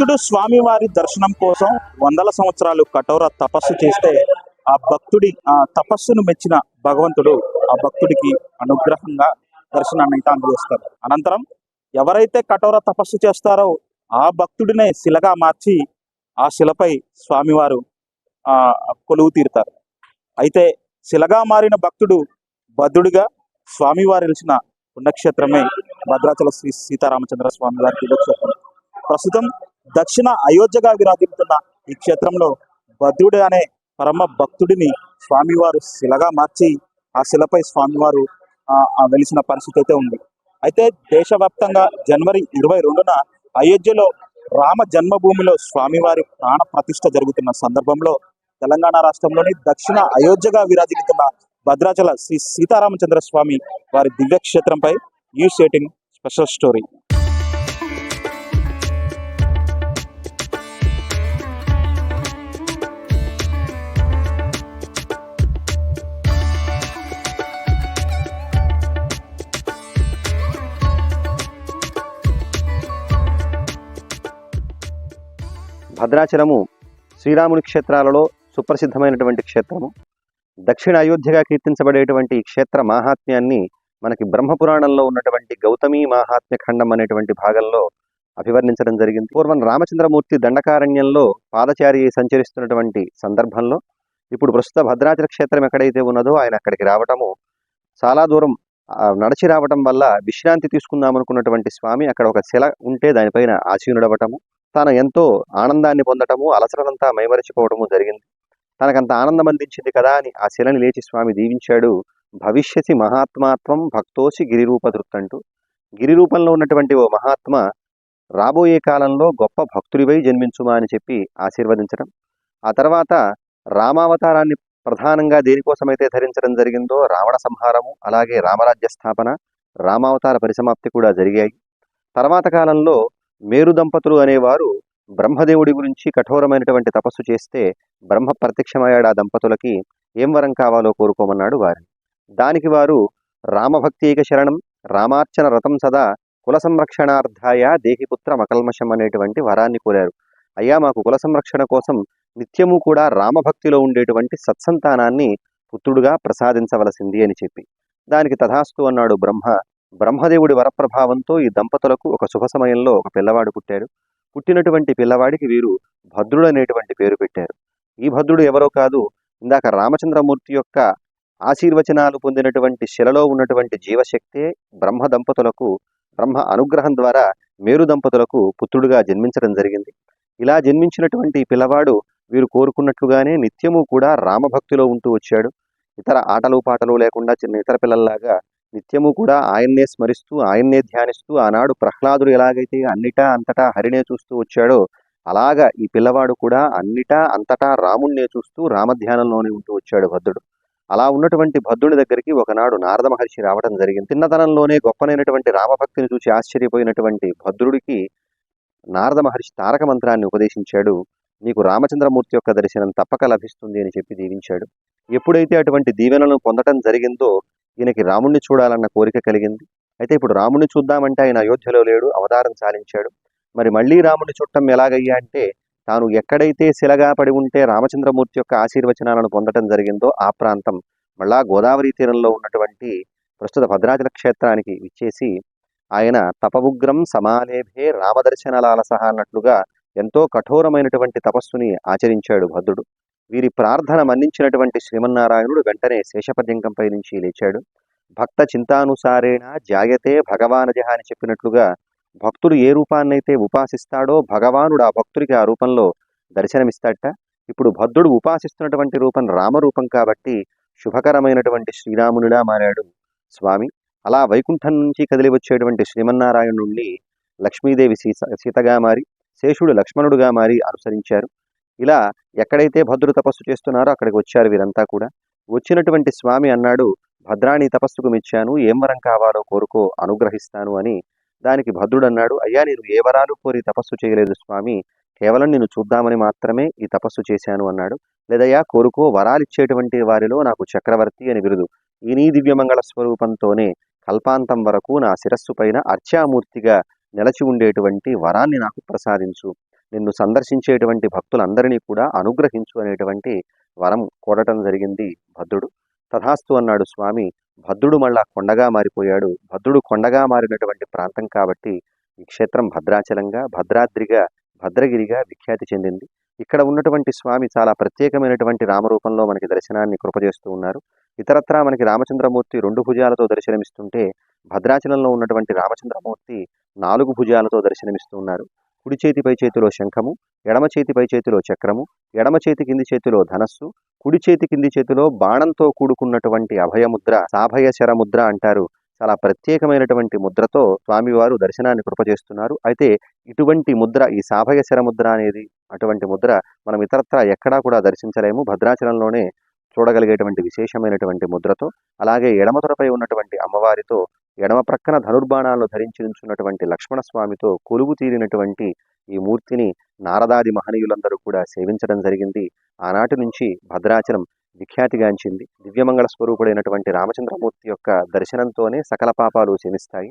భక్తుడు స్వామివారి దర్శనం కోసం వందల సంవత్సరాలు కఠోర తపస్సు చేస్తే ఆ భక్తుడి ఆ తపస్సును మెచ్చిన భగవంతుడు ఆ భక్తుడికి అనుగ్రహంగా దర్శనాన్ని అయితే అందజేస్తారు అనంతరం ఎవరైతే కఠోర తపస్సు చేస్తారో ఆ భక్తుడినే శిలగా మార్చి ఆ శిలపై స్వామివారు ఆ కొలువు తీరుతారు. అయితే శిలగా మారిన భక్తుడు భద్రుడిగా స్వామివారు వెలిసిన పుణ్యక్షేత్రమే భద్రాచల శ్రీ సీతారామచంద్ర స్వామి వారి దివ్యక్షేత్రం. ప్రస్తుతం దక్షిణ అయోధ్యగా విరాజిల్లుతున్న ఈ క్షేత్రంలో భద్రుడు అనే పరమ భక్తుడిని స్వామివారు శిలగా మార్చి ఆ శిలపై స్వామివారు వెలిసిన పరిస్థితి అయితే ఉంది. అయితే దేశవ్యాప్తంగా జనవరి ఇరవై రెండున అయోధ్యలో రామ జన్మభూమిలో స్వామివారి ప్రాణ ప్రతిష్ట జరుగుతున్న సందర్భంలో తెలంగాణ రాష్ట్రంలోని దక్షిణ అయోధ్యగా విరాజిల్లుతున్న భద్రాచల శ్రీ సీతారామచంద్ర స్వామి వారి దివ్యక్షేత్రంపై news eighteen special story. Bhadrachalam శ్రీరాముని క్షేత్రాలలో సుప్రసిద్ధమైనటువంటి క్షేత్రము. దక్షిణ అయోధ్యగా కీర్తించబడేటువంటి ఈ క్షేత్ర మాహాత్మ్యాన్ని మనకి బ్రహ్మపురాణంలో ఉన్నటువంటి గౌతమి మాహాత్మ్య ఖండం అనేటువంటి భాగంలో అభివర్ణించడం జరిగింది. పూర్వం రామచంద్రమూర్తి దండకారణ్యంలో పాదచారి సంచరిస్తున్నటువంటి సందర్భంలో ఇప్పుడు ప్రస్తుత భద్రాచల క్షేత్రం ఎక్కడైతే ఉన్నదో ఆయన అక్కడికి రావటము చాలా దూరం నడిచి రావటం వల్ల విశ్రాంతి తీసుకుందాం అనుకున్నటువంటి స్వామి అక్కడ ఒక శిల ఉంటే దానిపైన ఆశీనుడవటము తాను ఎంతో ఆనందాన్ని పొందటము అలసటనంతా మైమరచిపోవడము జరిగింది. తనకంత ఆనందం అందించింది కదా అని ఆ శిలని లేచి స్వామి దీవించాడు. భవిష్యసి మహాత్మాత్వం భక్తోసి గిరిరూపధృత్ అంటూ గిరి రూపంలో ఉన్నటువంటి ఓ మహాత్మ రాబోయే కాలంలో గొప్ప భక్తుడివై జన్మించుమా అని చెప్పి ఆశీర్వదించడం. ఆ తర్వాత రామావతారాన్ని ప్రధానంగా దేనికోసమైతే ధరించడం జరిగిందో రావణ సంహారము అలాగే రామరాజ్య స్థాపన రామావతార పరిసమాప్తి కూడా జరిగాయి. తర్వాత కాలంలో మేరు దంపతులు అనేవారు బ్రహ్మదేవుడి గురించి కఠోరమైనటువంటి తపస్సు చేస్తే బ్రహ్మ ప్రత్యక్షమయ్యాడు ఆ దంపతులకి. ఏం వరం కావాలో కోరుకోమన్నాడు వారిని దానికి వారు రామభక్తి ఏక శరణం రామార్చన రథం సదా కుల సంరక్షణార్థాయ దేహిపుత్ర మకల్మషం అనేటువంటి వరాన్ని కోరారు. అయ్యా మాకు కుల సంరక్షణ కోసం నిత్యము కూడా రామభక్తిలో ఉండేటువంటి సత్సంతానాన్ని పుత్రుడుగా ప్రసాదించవలసింది అని చెప్పి. దానికి తథాస్తు అన్నాడు బ్రహ్మ బ్రహ్మదేవుడి వరప్రభావంతో ఈ దంపతులకు ఒక శుభ సమయంలో ఒక పిల్లవాడు పుట్టాడు. పుట్టినటువంటి పిల్లవాడికి వీరు భద్రుడు అనేటువంటి పేరు పెట్టారు. ఈ భద్రుడు ఎవరో కాదు ఇందాక రామచంద్రమూర్తి యొక్క ఆశీర్వచనాలు పొందినటువంటి శిలలో ఉన్నటువంటి జీవశక్తే బ్రహ్మ దంపతులకు బ్రహ్మ అనుగ్రహం ద్వారా మేరు దంపతులకు పుత్రుడుగా జన్మించడం జరిగింది. ఇలా జన్మించినటువంటి పిల్లవాడు వీరు కోరుకున్నట్లుగానే నిత్యము కూడా రామభక్తిలో ఉంటూ వచ్చాడు. ఇతర ఆటలు పాటలు లేకుండా చిన్న ఇతర పిల్లల్లాగా నిత్యము కూడా ఆయన్నే స్మరిస్తూ ఆయన్నే ధ్యానిస్తూ ఆనాడు ప్రహ్లాదుడు ఎలాగైతే అన్నిటా అంతటా హరినే చూస్తూ వచ్చాడో అలాగా ఈ పిల్లవాడు కూడా అన్నిటా అంతటా రాముణ్ణే చూస్తూ రామధ్యానంలోనే ఉంటూ వచ్చాడు భద్రుడు. అలా ఉన్నటువంటి భద్రుడి దగ్గరికి ఒకనాడు నారద మహర్షి రావడం జరిగింది. చిన్నతనంలోనే గొప్పనైనటువంటి రామభక్తిని చూసి ఆశ్చర్యపోయినటువంటి భద్రుడికి నారద మహర్షి తారక మంత్రాన్ని ఉపదేశించాడు. నీకు రామచంద్రమూర్తి యొక్క దర్శనం తప్పక లభిస్తుంది అని చెప్పి దీవించాడు. ఎప్పుడైతే అటువంటి దీవెనలను పొందటం జరిగిందో ఈయనకి రాముణ్ణి చూడాలన్న కోరిక కలిగింది. అయితే ఇప్పుడు రాముణ్ణి చూద్దామంటే ఆయన అయోధ్యలో లేడు అవతారం చాలించాడు. మరి మళ్ళీ రాముని చుట్టం ఎలాగయ్యా అంటే తాను ఎక్కడైతే శిలగా పడి ఉంటే రామచంద్రమూర్తి యొక్క ఆశీర్వచనాలను పొందటం జరిగిందో ఆ ప్రాంతం మళ్ళా గోదావరి తీరంలో ఉన్నటువంటి ప్రస్తుత భద్రాచల క్షేత్రానికి ఇచ్చేసి ఆయన తపవుగ్రం సమాలేభే రామదర్శనలాలసహ అన్నట్లుగా ఎంతో కఠోరమైనటువంటి తపస్సుని ఆచరించాడు భద్రుడు. వీరి ప్రార్థన మన్నించినటువంటి శ్రీమన్నారాయణుడు వెంటనే శేషపర్యంకంపై నుంచి లేచాడు. భక్త చింతానుసారేణ జాయతే భగవానజ అని చెప్పినట్లుగా భక్తుడు ఏ రూపాన్నైతే ఉపాసిస్తాడో భగవానుడు ఆ భక్తుడికి ఆ రూపంలో దర్శనమిస్తాడట. ఇప్పుడు భద్రుడు ఉపాసిస్తున్నటువంటి రూపం రామరూపం కాబట్టి శుభకరమైనటువంటి శ్రీరామునిలా మారాడు స్వామి. అలా వైకుంఠం నుంచి కదిలి వచ్చేటువంటి శ్రీమన్నారాయణుణ్ణి లక్ష్మీదేవి సీత సీతగా మారి శేషుడు లక్ష్మణుడుగా మారి అనుసరించారు. ఇలా ఎక్కడైతే భద్రుడు తపస్సు చేస్తున్నారో అక్కడికి వచ్చారు వీరంతా కూడా. వచ్చినటువంటి స్వామి అన్నాడు భద్రాణి తపస్సుకు మెచ్చాను ఏం వరం కావాలో కోరుకో అనుగ్రహిస్తాను అని. దానికి భద్రుడు అన్నాడు అయ్యా నేను ఏ వరాలు కోరి తపస్సు చేయలేదు స్వామి కేవలం నేను చూద్దామని మాత్రమే ఈ తపస్సు చేశాను అన్నాడు. లేదయ్యా కోరుకో వరాలిచ్చేటువంటి వారిలో నాకు చక్రవర్తి అని బిరుదు. ఈ నీ దివ్యమంగళ స్వరూపంతోనే కల్పాంతం వరకు నా శిరస్సు పైన అర్చామూర్తిగా నిలచి ఉండేటువంటి వరాన్ని నాకు ప్రసాదించు. నిన్ను సందర్శించేటువంటి భక్తులందరినీ కూడా అనుగ్రహించు అనేటువంటి వరం కోరటం జరిగింది భద్రుడు. తథాస్తు అన్నాడు స్వామి భద్రుడు మళ్ళా కొండగా మారిపోయాడు. భద్రుడు కొండగా మారినటువంటి ప్రాంతం కాబట్టి ఈ క్షేత్రం భద్రాచలంగా భద్రాద్రిగా భద్రగిరిగా విఖ్యాతి చెందింది. ఇక్కడ ఉన్నటువంటి స్వామి చాలా ప్రత్యేకమైనటువంటి రామరూపంలో మనకి దర్శనాన్ని కృపజేస్తూ ఉన్నారు. ఇతరత్రా మనకి రామచంద్రమూర్తి రెండు భుజాలతో దర్శనమిస్తుంటే భద్రాచలంలో ఉన్నటువంటి రామచంద్రమూర్తి నాలుగు భుజాలతో దర్శనమిస్తూ ఉన్నారు. కుడి చేతి పై చేతిలో శంఖము ఎడమ చేతి పై చేతిలో చక్రము ఎడమ చేతి కింది చేతిలో ధనస్సు కుడి చేతి కింది చేతిలో బాణంతో కూడుకున్నటువంటి అభయముద్ర సాభయ శరముద్ర అంటారు. చాలా ప్రత్యేకమైనటువంటి ముద్రతో స్వామివారు దర్శనాన్ని కృపజేస్తున్నారు అయితే ఇటువంటి ముద్ర ఈ సాభయ శరముద్ర అనేది అటువంటి ముద్ర మనం ఇతరత్రా ఎక్కడా కూడా దర్శించలేము. భద్రాచలంలోనే చూడగలిగేటువంటి విశేషమైనటువంటి ముద్రతో అలాగే ఎడమతొరపై ఉన్నటువంటి అమ్మవారితో ఎడమ ప్రక్కన ధనుర్బాణాలను ధరించి ఉంచున్నటువంటి లక్ష్మణ స్వామితో కొలువు తీరినటువంటి ఈ మూర్తిని నారదాది మహనీయులందరూ కూడా సేవించడం జరిగింది. ఆనాటి నుంచి భద్రాచలం విఖ్యాతిగాంచింది. దివ్యమంగళ స్వరూపుడైనటువంటి రామచంద్రమూర్తి యొక్క దర్శనంతోనే సకల పాపాలు శమిస్తాయి